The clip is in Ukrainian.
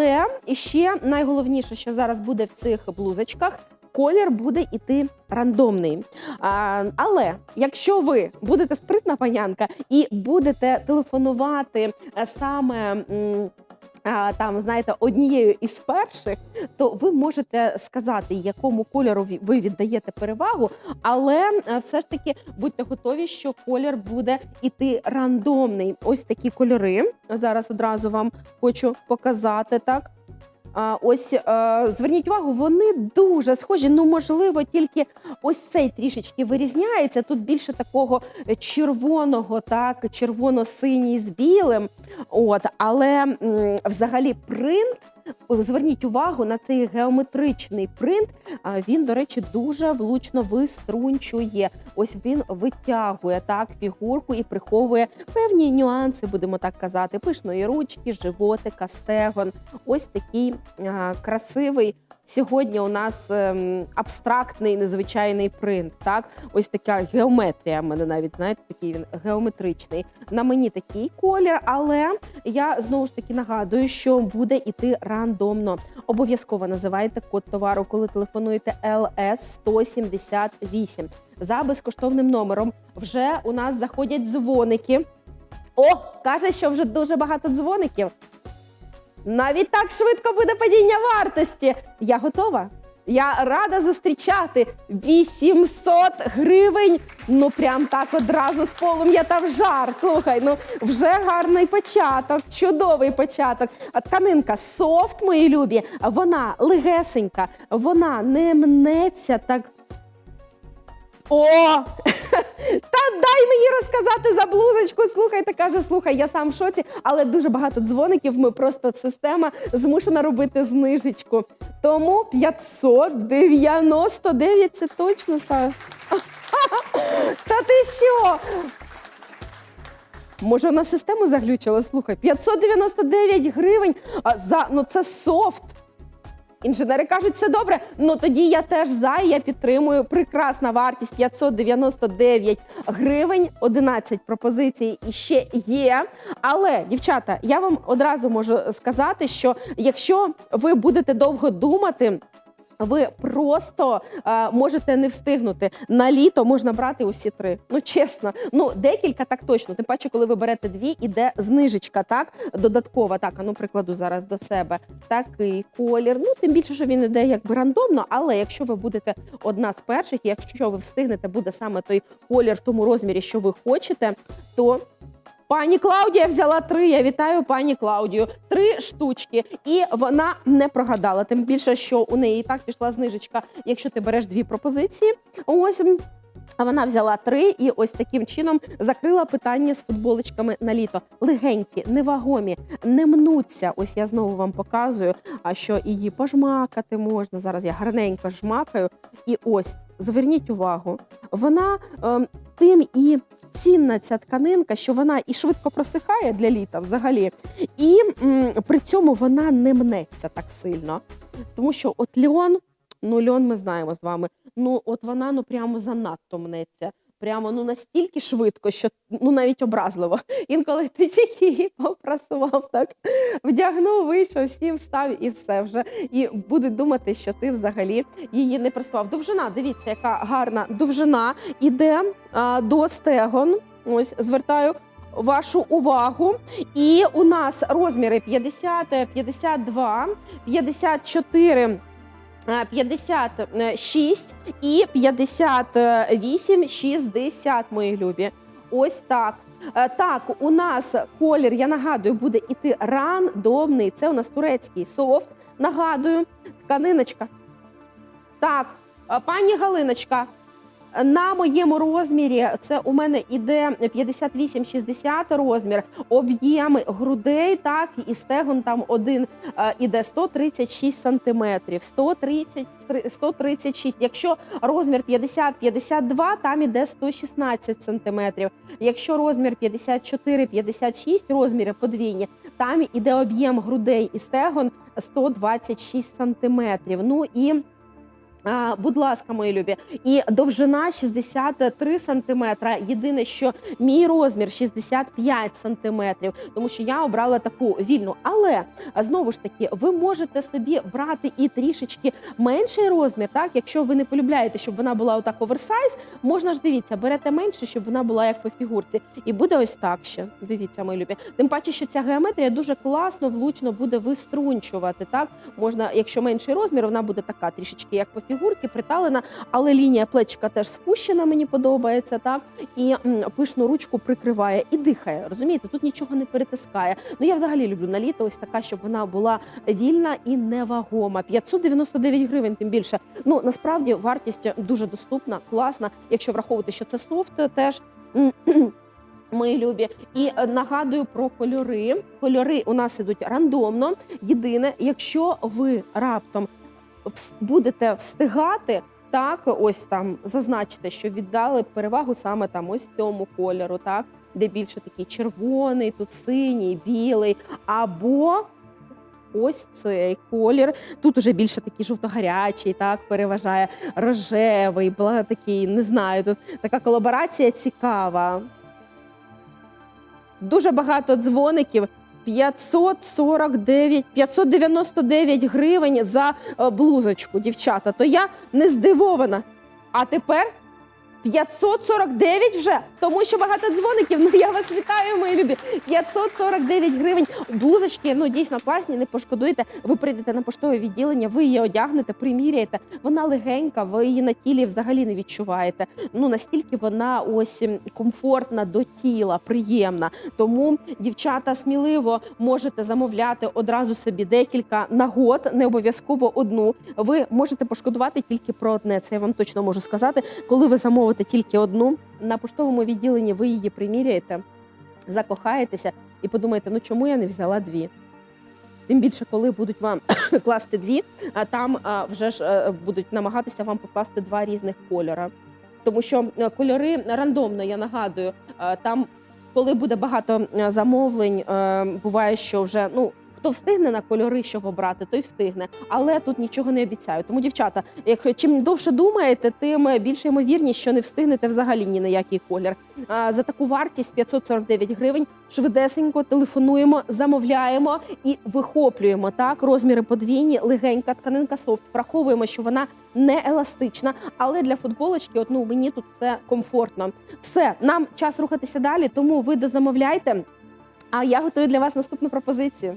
Але ще найголовніше, що зараз буде в цих блузочках. Колір буде іти рандомний. А, але якщо ви будете спритна панянка і будете телефонувати е, саме. м, Там, знаєте, однією із перших, то ви можете сказати, якому кольору ви віддаєте перевагу, але е, все ж таки будьте готові, що колір буде іти рандомний. Ось такі кольори. Зараз одразу вам хочу показати так. Ось е, зверніть увагу, вони дуже схожі. Ну, можливо, тільки ось цей трішечки вирізняється. Тут більше такого червоного, так, червоно-синій з білим. От, але взагалі принт. Зверніть увагу на цей геометричний принт. Він, до речі, дуже влучно виструнчує. Ось він витягує так фігурку і приховує певні нюанси, будемо так казати, пишної ручки, животика, стегон. Ось такий а, красивий. Сьогодні у нас ем, абстрактний незвичайний принт. Так, ось така геометрія. в мене навіть знаєте, такий він геометричний. На мені такий колір, але я знову ж таки нагадую, що буде іти рандомно. Обов'язково називайте код товару, коли телефонуєте LS 178 за безкоштовним номером. Вже у нас заходять дзвоники. О, каже, що вже дуже багато дзвоників. Навіть так швидко буде падіння вартості. Я готова. Я рада зустрічати 800 гривень. Ну прям так одразу з полум'я та в жар. Слухай, ну вже гарний початок, чудовий початок. А тканинка софт, мої любі. Вона легесенька, вона не мнеться так. О! Та дай мені розказати за блузочку. Слухайте, каже, слухай, я сам в шоці, але дуже багато дзвоників. Ми просто система змушена робити знижечку. Тому 599 це точно са. Та ти що? Може, вона систему заглючила? Слухай, 599 гривень за ну це софт. Інженери кажуть, все добре. Ну тоді я теж за і я підтримую. Прекрасна вартість 599 гривень, 11 пропозицій і ще є. Але, дівчата, я вам одразу можу сказати, що якщо ви будете довго думати. Ви просто е, можете не встигнути на літо можна брати усі три. Ну чесно, ну декілька так точно. Тим паче, коли ви берете дві, іде знижечка, так додаткова. Так, а ну прикладу зараз до себе такий колір. Ну тим більше, що він іде якби рандомно. Але якщо ви будете одна з перших, якщо ви встигнете, буде саме той колір в тому розмірі, що ви хочете, то Пані Клаудія взяла три. Я вітаю пані Клаудію. Три штучки, і вона не прогадала. Тим більше, що у неї і так пішла знижечка, якщо ти береш дві пропозиції. Ось. А вона взяла три і ось таким чином закрила питання з футболочками на літо. Легенькі, невагомі, не мнуться. Ось я знову вам показую, а що її пожмакати можна. Зараз я гарненько жмакаю. І ось зверніть увагу, вона ем, тим і цінна ця тканинка, що вона і швидко просихає для літа взагалі, і м, при цьому вона не мнеться так сильно. Тому що от льон, ну льон ми знаємо з вами. Ну от вона ну прямо занадто мнеться. Прямо ну настільки швидко, що ну навіть образливо. Інколи ти тільки її попрасував, так вдягнув, вийшов, сів, встав і все вже. І будуть думати, що ти взагалі її не прасував. Довжина, дивіться, яка гарна довжина іде а, до стегон. Ось звертаю вашу увагу. І у нас розміри 50, 52, 54. Е, 56 і 58, 60, мої любі. Ось так. Е, Так, у нас колір, я нагадую, буде іти рандомний. Це у нас турецький софт. Нагадую, тканиночка. Так, е, пані Галиночка, на моєму розмірі це у мене іде 58-60 розмір, об'єм грудей, так і стегон там один е, іде 136 сантиметрів. 130, 136. Якщо розмір 50-52, там іде 116 сантиметрів. Якщо розмір 54-56, розміри подвійні, там іде об'єм грудей і стегон 126 сантиметрів. Ну і будь ласка, мої любі. І довжина 63 сантиметра. Єдине, що мій розмір 65 сантиметрів, тому що я обрала таку вільну. Але знову ж таки, ви можете собі брати і трішечки менший розмір. Так, якщо ви не полюбляєте, щоб вона була отак оверсайз, можна ж дивіться, берете менше, щоб вона була як по фігурці. І буде ось так ще. Дивіться, мої любі. Тим паче, що ця геометрія дуже класно, влучно буде виструнчувати. Так, можна, якщо менший розмір, вона буде така трішечки, як по фігурці, приталена, але лінія плечика теж спущена, мені подобається, так і м, пишну ручку прикриває і дихає. Розумієте, тут нічого не перетискає. Ну я взагалі люблю на літо ось така, щоб вона була вільна і невагома. 599 гривень, тим більше. Ну насправді вартість дуже доступна, класна. Якщо враховувати, що це софт, теж. Мої любі, і нагадую про кольори. Кольори у нас ідуть рандомно. Єдине, якщо ви раптом будете встигати, так ось там зазначите, що віддали перевагу саме там ось цьому кольору, так де більше такий червоний, тут синій, білий, або ось цей колір. Тут уже більше такий жовтогарячий, так переважає рожевий, бла такий, не знаю. Тут така колаборація цікава. Дуже багато дзвоників. 549, 599 гривень за е, блузочку, дівчата. То я не здивована. А тепер 549 вже, тому що багато дзвоників. Ну я вас вітаю, мої любі. 549 гривень. Блузочки ну дійсно класні. Не пошкодуєте. Ви прийдете на поштове відділення, ви її одягнете, приміряєте. Вона легенька, ви її на тілі взагалі не відчуваєте. Ну настільки вона ось комфортна до тіла, приємна. Тому дівчата сміливо можете замовляти одразу собі декілька нагод, не обов'язково одну. Ви можете пошкодувати тільки про одне. Це я вам точно можу сказати. Коли ви замовите тільки одну на поштовому відділенні, ви її приміряєте, закохаєтеся і подумаєте, ну чому я не взяла дві? Тим більше, коли будуть вам класти дві, а там вже ж е, будуть намагатися вам покласти два різних кольора. Тому що е, кольори рандомно, я нагадую, е, там, коли буде багато замовлень, буває, що вже ну. Хто встигне на кольори, щоб обрати, той встигне. Але тут нічого не обіцяю. Тому, дівчата, як чим довше думаєте, тим більше ймовірність, що не встигнете взагалі ні на який колір. За таку вартість 549 гривень. Швидесенько телефонуємо, замовляємо і вихоплюємо так. Розміри подвійні, легенька тканинка софт. Враховуємо, що вона не еластична, але для футболочки, от ну мені тут все комфортно. Все, нам час рухатися далі, тому ви дозамовляйте. А я готую для вас наступну пропозицію.